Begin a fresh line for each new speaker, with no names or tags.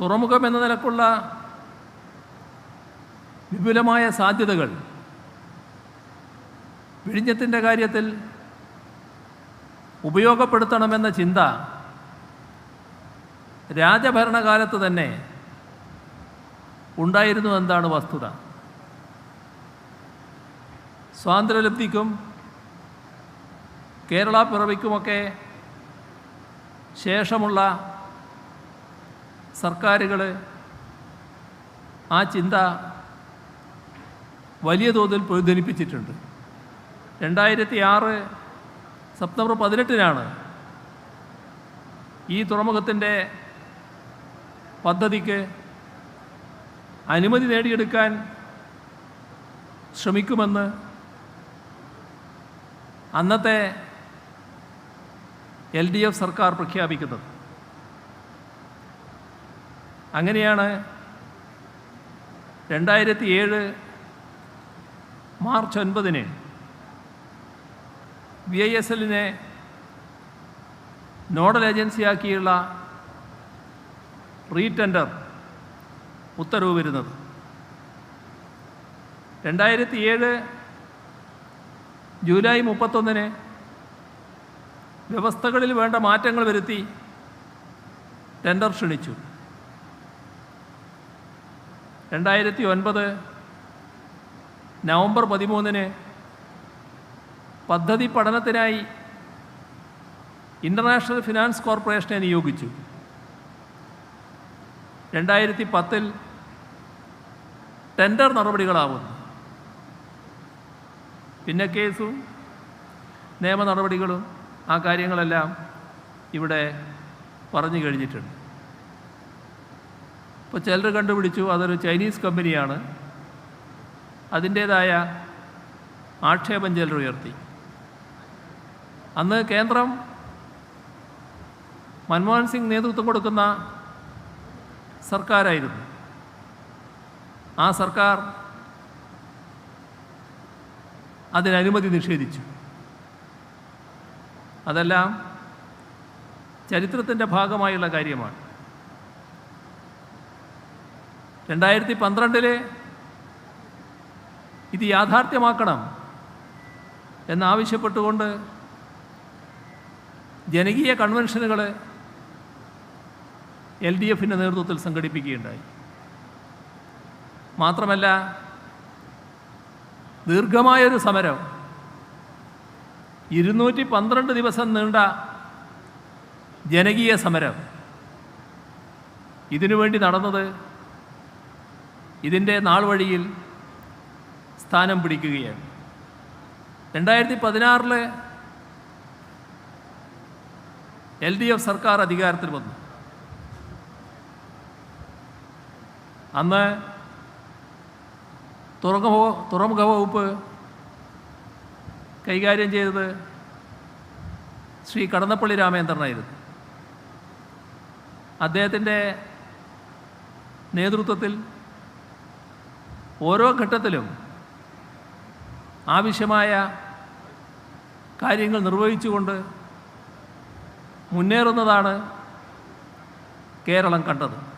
തുറമുഖം എന്ന നിലക്കുള്ള വിപുലമായ സാധ്യതകൾ. വിഴിഞ്ഞത്തിന്റെ കാര്യത്തിൽ ഉപയോഗപ്പെടുത്തണമെന്ന ചിന്ത രാജഭരണകാലത്ത് തന്നെ ഉണ്ടായിരുന്നു എന്താണ് വസ്തുത. സ്വാതന്ത്ര്യലബ്ധിക്കും കേരള പിറവിക്കുമൊക്കെ ശേഷമുള്ള സർക്കാരുകൾ ആ ചിന്ത വലിയ തോതിൽ പ്രതിധ്വനിപ്പിച്ചിട്ടുണ്ട്. രണ്ടായിരത്തി ആറ് സെപ്റ്റംബർ പതിനെട്ടിനാണ് ഈ തുറമുഖത്തിന്റെ പദ്ധതിക്ക് അനുമതി നേടിയെടുക്കാൻ ശ്രമിക്കുമെന്ന് അന്നത്തെ എൽ ഡി എഫ് സർക്കാർ പ്രഖ്യാപിക്കുന്നത്. അങ്ങനെയാണ് രണ്ടായിരത്തി ഏഴ് മാർച്ച് ഒൻപതിന് വി ഐ എസ് എല്ലിനെ നോഡൽ ഏജൻസിയാക്കിയുള്ള റീടെൻഡർ ഉത്തരവ് വരുന്നത് രണ്ടായിരത്തി ഏഴ് ജൂലൈ മുപ്പത്തൊന്നിന് വ്യവസ്ഥകളിൽ വേണ്ട മാറ്റങ്ങൾ വരുത്തി ടെൻഡർ ക്ഷണിച്ചു. രണ്ടായിരത്തി ഒൻപത് നവംബർ പതിമൂന്നിന് പദ്ധതി പഠനത്തിനായി ഇന്റർനാഷണൽ ഫിനാൻസ് കോർപ്പറേഷനെ നിയോഗിച്ചു. രണ്ടായിരത്തി പത്തിൽ ടെൻഡർ നടപടികളാവുന്നു. പിന്നെ കേസും നിയമ നടപടികളും ആ കാര്യങ്ങളെല്ലാം ഇവിടെ പറഞ്ഞു കഴിഞ്ഞിട്ടുണ്ട്. ഇപ്പോൾ ചിലർ കണ്ടുപിടിച്ചു അതൊരു ചൈനീസ് കമ്പനിയാണ്. അതിന്റേതായ ആക്ഷേപം ചിലർ ഉയർത്തി. അന്ന് കേന്ദ്രം മൻമോഹൻ സിംഗ് നേതൃത്വം കൊടുക്കുന്ന സർക്കാരായിരുന്നു. ആ സർക്കാർ അതിനനുമതി നിഷേധിച്ചു. അതെല്ലാം ചരിത്രത്തിന്റെ ഭാഗമായുള്ള കാര്യമാണ്. രണ്ടായിരത്തി പന്ത്രണ്ടിൽ ഇത് യാഥാർത്ഥ്യമാക്കണം എന്നാവശ്യപ്പെട്ടുകൊണ്ട് ജനകീയ കൺവെൻഷനുകൾ എൽ ഡി എഫിന്റെ നേതൃത്വത്തിൽ സംഘടിപ്പിക്കുകയുണ്ടായി. മാത്രമല്ല ദീർഘമായൊരു സമരം ഇരുന്നൂറ്റി പന്ത്രണ്ട് ദിവസം നീണ്ട ജനകീയ സമരം ഇതിനുവേണ്ടി നടന്നത് ഇതിന്റെ നാൾ വഴിയിൽ സ്ഥാനം പിടിക്കുകയാണ്. രണ്ടായിരത്തി പതിനാറിൽ എൽ ഡി എഫ് സർക്കാർ അധികാരത്തിൽ വന്നു. അന്ന് തുറമുഖ തുറമുഖ വകുപ്പ് കൈകാര്യം ചെയ്തത് ശ്രീ കടന്നപ്പള്ളി രാമേന്ദ്രനായിരുന്നു. അദ്ദേഹത്തിന്റെ നേതൃത്വത്തിൽ ഓരോ ഘട്ടത്തിലും ആവശ്യമായ കാര്യങ്ങൾ നിർവഹിച്ചുകൊണ്ട് മുന്നേറുന്നതാണ് കേരളം കണ്ടത്.